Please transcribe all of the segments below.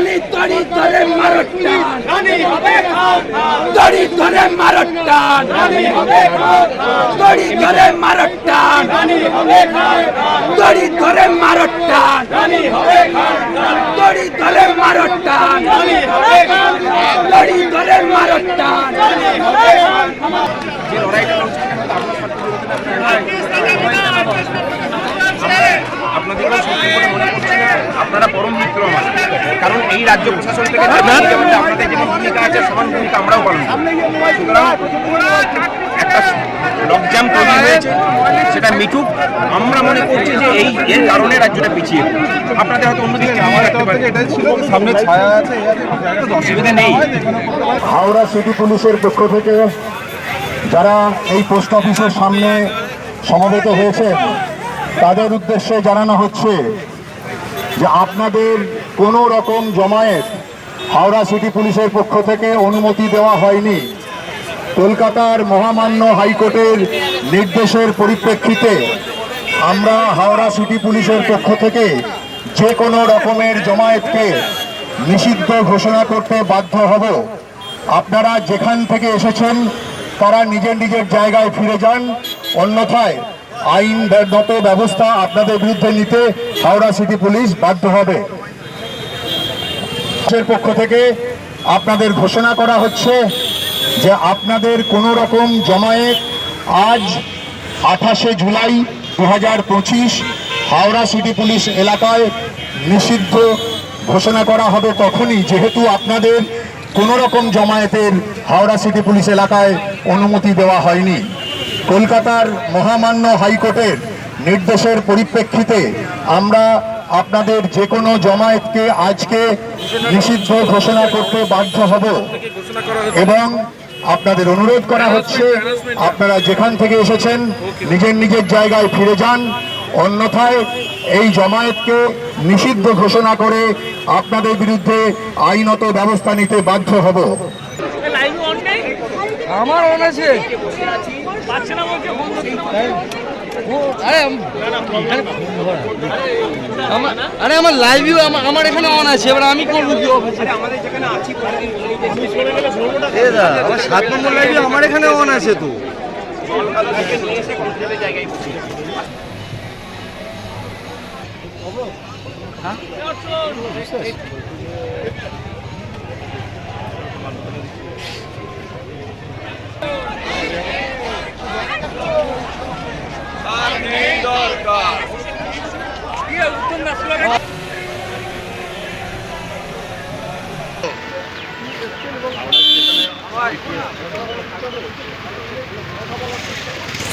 তলি তলি ধরে মারো টান। তড়ি ধরে মারো টান। তড়ি ধরে মারো টান। তড়ি ধরে মারো টান রানী হবে খান খান তড়ি ধরে মারো টান রানী হবে খান খান তড়ি ধরে মারো টান রানী হবে খান খান আপনাদেরও সত্যি করে মনে করছি না আপনারা পরম মিত্র আমার কারণ এই রাজ্য প্রশাসন থেকে আপনাদের যে ভূমিকা আছে সমান ভূমিকা আমরাও পালন সুতরাং একটা লকজাম তৈরি হয়েছে সেটা মিটুক আমরা মনে করছি যে এই এর কারণে রাজ্যটা পিছিয়ে। আপনাদের হয়তো অন্যদিকে আমার রাখতে পারে। সামনে ছায়া আছে। অসুবিধা নেই। হাওড়া সিটি পুলিশের পক্ষ থেকে যারা এই পোস্ট অফিসের সামনে সমবেত হয়েছে তাদের উদ্দেশ্যে জানানো হচ্ছে যে আপনাদের কোনো রকম জমায়েত হাওড়া সিটি পুলিশের পক্ষ থেকে অনুমতি দেওয়া হয়নি। কলকাতার মহামান্য হাইকোর্টের নির্দেশের পরিপ্রেক্ষিতে আমরা হাওড়া সিটি পুলিশের পক্ষ থেকে যে কোনো রকমের জমায়েতকে নিষিদ্ধ ঘোষণা করতে বাধ্য হব। আপনারা যেখান থেকে এসেছেন, তারা নিজের নিজের জায়গায় ফিরে যান। অন্যথায় আইনগত ব্যবস্থা আপনাদের বিরুদ্ধে নিতে হাওড়া সিটি পুলিশ বাধ্য হবে। পক্ষ থেকে আপনাদের ঘোষণা করা হচ্ছে যে আপনাদের কোনো রকম জমায়েত আজ আঠাশে জুলাই দু হাজার পঁচিশ হাওড়া সিটি পুলিশ এলাকায় নিষিদ্ধ ঘোষণা করা হবে তখনই। যেহেতু আপনাদের কোনো রকম জমায়েতের হাওড়া সিটি পুলিশ এলাকায় অনুমতি দেওয়া হয়নি। কলকাতার মহামান্য হাইকোর্টের নির্দেশের পরিপ্রেক্ষিতে আমরা আপনাদের যে কোনো জমায়েতকে আজকে নিষিদ্ধ ঘোষণা করতে বাধ্য হব। এবং আপনাদের অনুরোধ করা হচ্ছে, আপনারা যেখান থেকে এসেছেন, নিজের নিজের জায়গায় ফিরে যান। অন্যথায় এই জমায়েতকে নিষিদ্ধ ঘোষণা করে আপনাদের বিরুদ্ধে আইনত ব্যবস্থা নিতে বাধ্য হব। আমার অন আছে। আরে আমার আরে, আমার এখানে অন আছে, এবার আমি করব কি আমার সাত নম্বর লাইভে আমার এখানে অন আছে তো।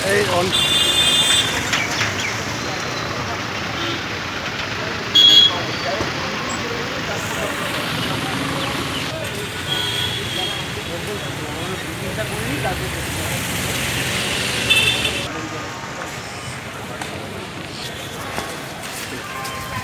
এই Gracias.